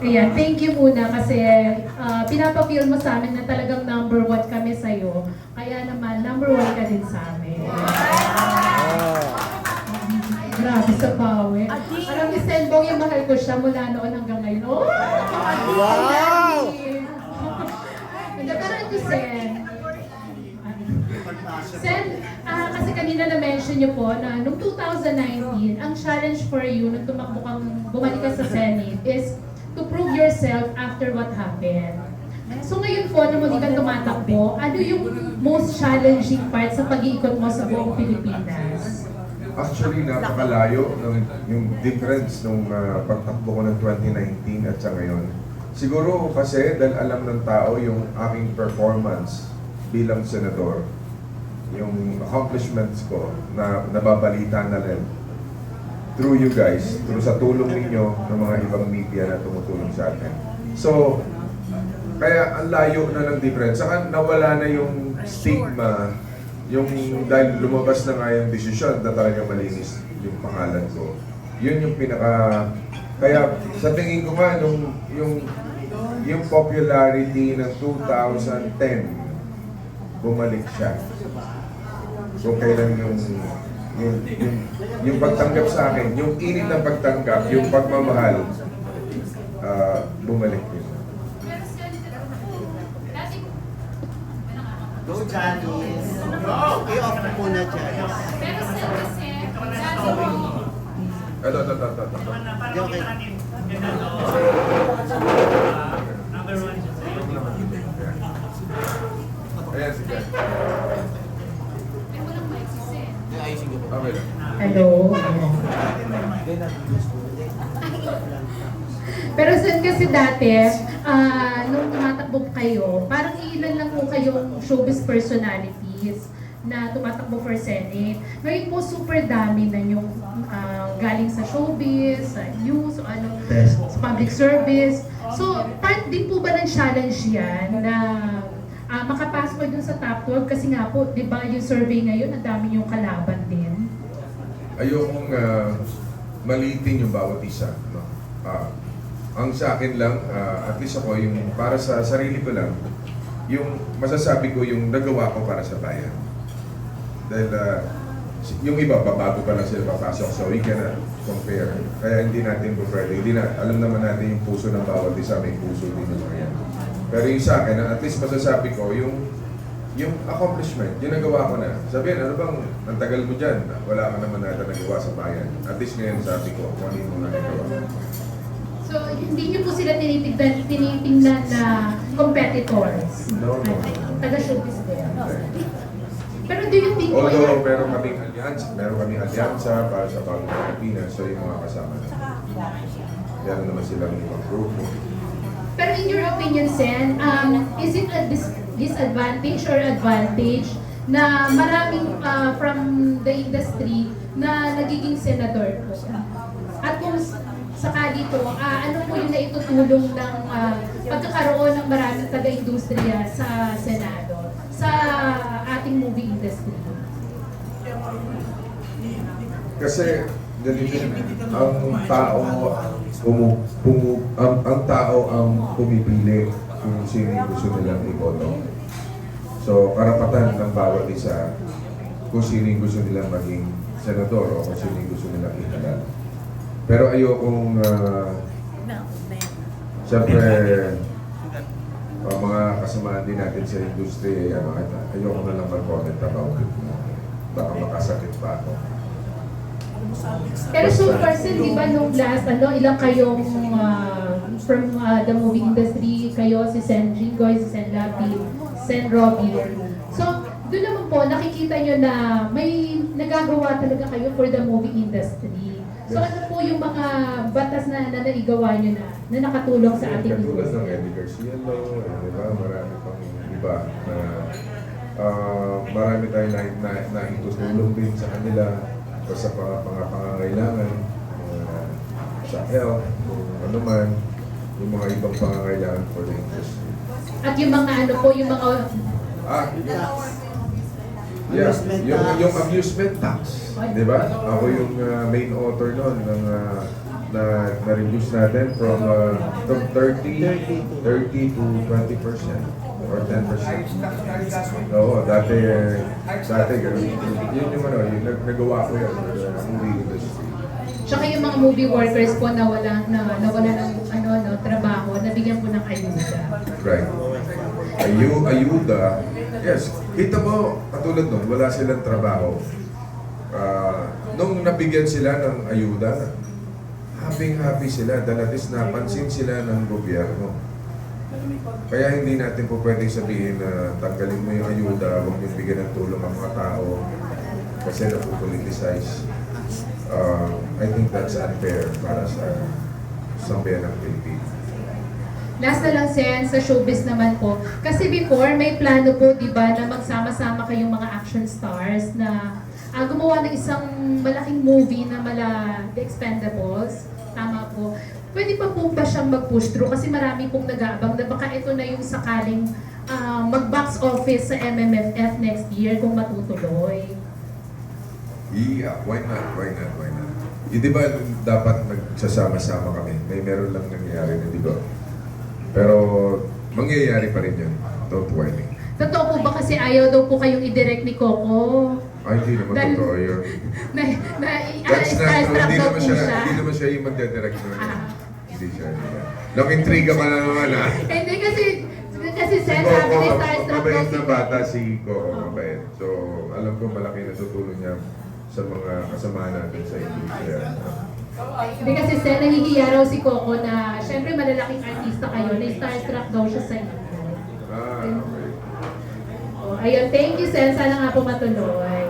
Ayan, thank you muna kasi uh, pinapapil mo sa amin na talagang number one kami sa'yo. Kaya naman, number one ka din sa amin. Grabe sa bawi. Alam ni Senbong, yung mahal ko siya mula noon hanggang ngayon. Oh! Wow! Hindi, pero ito, Sen. Sen, ah, kasi kanina na-mention niyo po na noong 2019, ang challenge for you nung tumakbo kang bumalik ka sa Senate is yourself after what happened. So ngayon po, muli kang tumatakbo, ano yung most challenging part sa pag-iikot mo sa buong Pilipinas? Actually, napakalayo ng yung difference nung ah, pagtakbo ko ng 2019 at sa ngayon. Siguro kasi dahil alam ng tao yung aking performance bilang senador, yung accomplishments ko na nababalita na rin through you guys, through sa tulong ninyo ng mga ibang media na tumutulong sa atin. So, kaya ang layo na ng difference. Saka nawala na yung stigma, yung dahil lumabas na nga yung desisyon na talaga malinis yung pangalan ko. Yun yung pinaka... Kaya sa tingin ko nga, nung, yung, yung popularity ng 2010, bumalik siya. So kailan yung yung, yung, yung pagtanggap sa akin, yung init ng pagtanggap, yung pagmamahal, ah, bumalik yun. Go, Janice! Go! I-off mo muna, Janice. Pero Sen, kasi, Ito, ito, ito, ito. ito. Di, okay. Number one. Ayan si Okay lang. Hello. Pero Sen, kasi dati, ah, nung tumatakbo kayo, parang ilan lang po kayong showbiz personalities na tumatakbo for Senate. Ngayon po, super dami na yung ah, galing sa showbiz, sa news, o ano, sa public service. So, part din po ba ng challenge yan na ah, makapasok kayo dun sa top 12? Kasi nga po, di ba yung survey ngayon, ang dami yung kalaban din. Ayokong uh, maliitin yung bawat isa. No? Ah, ang sa akin lang, ah, at least ako, yung para sa sarili ko lang, yung masasabi ko yung nagawa ko para sa bayan. Dahil ah, si- yung iba, babago pa lang sila papasok, so we cannot compare. Kaya hindi natin po pwede. Hindi na, alam naman natin yung puso ng bawat isa, may puso din mga yan. Pero yung sa akin, at least masasabi ko, yung yung accomplishment, yung nagawa ko na. Sabihin, ano bang, ang tagal mo dyan, wala ka naman nata nagawa sa bayan. At least ngayon sabi ko, kung ano yung nagawa. So, hindi niyo po sila tinitignan, tinitingnan na competitors. No, no. Taga-showbiz din. Pero do you think Although meron kaming alyansa, meron kaming alyansa para sa bagong Pilipinas, so yung mga kasama. Meron naman silang ibang grupo. Pero in your opinion, Sen, um, is it a dis- disadvantage or advantage na maraming uh, from the industry na nagiging senador po? At kung sakali po, ah, ano po yung naitutulong ng ah, pagkakaroon ng maraming taga-industriya sa Senado, sa ating movie industry? Kasi ganito yun, ang tao pumu, pumu, ang, ang tao ang pumipili kung sino yung gusto nilang iboto. So, karapatan ng bawat isa kung sino yung gusto nilang maging senador o kung sino yung gusto nilang ihalal. Pero ayokong, uh, siyempre, uh, mga kasamaan din natin sa industriya, ano, ayoko na lang mag-comment about it. Baka makasakit pa ako. Pero so far, Sen, di ba nung last, ano, ilang kayong ah, from ah, the movie industry, kayo, si Sen Jingoy, si Sen Lapi, Sen Robby. So, doon naman po, nakikita nyo na may nagagawa talaga kayo for the movie industry. So, ano po yung mga batas na, na naigawa nyo na, na nakatulong sa ating Katulad ng? Eddie Garcia Law, di ba? Marami pang iba na ah, marami tayong na, na, na itutulong din sa kanila sa mga, mga pangangailangan ah, sa health, kung ano man, yung mga ibang pangangailangan for the industry. At yung mga ano po, yung mga Ah, yeah, Amusement yung, tax. yung amusement tax, di ba? Ako yung ah, main author noon ng ah, na na-reduce natin from uh, from 30, 30 to 20 percent or 10 percent. Oo, dati, dati ganun. Yun yung ano, yung nag nagawa ko yun sa movie industry. Tsaka yung mga movie workers po na wala, na, na wala ng ano, no, trabaho, nabigyan po ng ayuda. Right. Ayu, ayuda. Yes. Kita mo, katulad nun, wala silang trabaho. Ah, nung nabigyan sila ng ayuda, happy-happy sila dahil at least napansin sila ng gobyerno. Kaya hindi natin po pwedeng sabihin na tanggalin mo yung ayuda, huwag yung bigyan ng tulong ang mga tao kasi napupoliticize. Uh, I think that's unfair para sa sambayan ng Pilipinas. Last na lang, Sen, sa showbiz naman po. Kasi before, may plano po, di ba, na magsama-sama kayong mga action stars na ah, gumawa ng isang malaking movie na mala The Expendables. Po. Pwede pa po ba siyang mag-push through? Kasi marami pong nag-aabang na baka ito na yung sakaling ah, mag-box office sa MMFF next year kung matutuloy. Yeah, why not? Why not? Why not? Yung di ba dapat nagsasama-sama kami? May meron lang nangyayari na, di ba? Pero mangyayari pa rin yun. Don't worry. Totoo po ba kasi ayaw daw po kayong i-direct ni Coco? Ay, hindi naman Dahil- totoo yun. Na, na, That's not true. starstruck Hindi naman siya, siya. hindi naman siya yung magdedirect nun. Ah. Hindi siya. hindi siya. Nang-intriga ka na naman, ha? Hindi kasi, kasi Si Sen, Coco, sabi ni Starstruck mabait na bata si Coco, mabait. So, alam ko malaki na tutulong niya sa mga kasama natin sa industriya. Hindi kasi Sen, nahihiya raw si Coco na, syempre malalaking artista kayo, na starstruck daw siya sa inyo. Ah, okay. Oh, ayun, thank you Sen, sana nga po matuloy.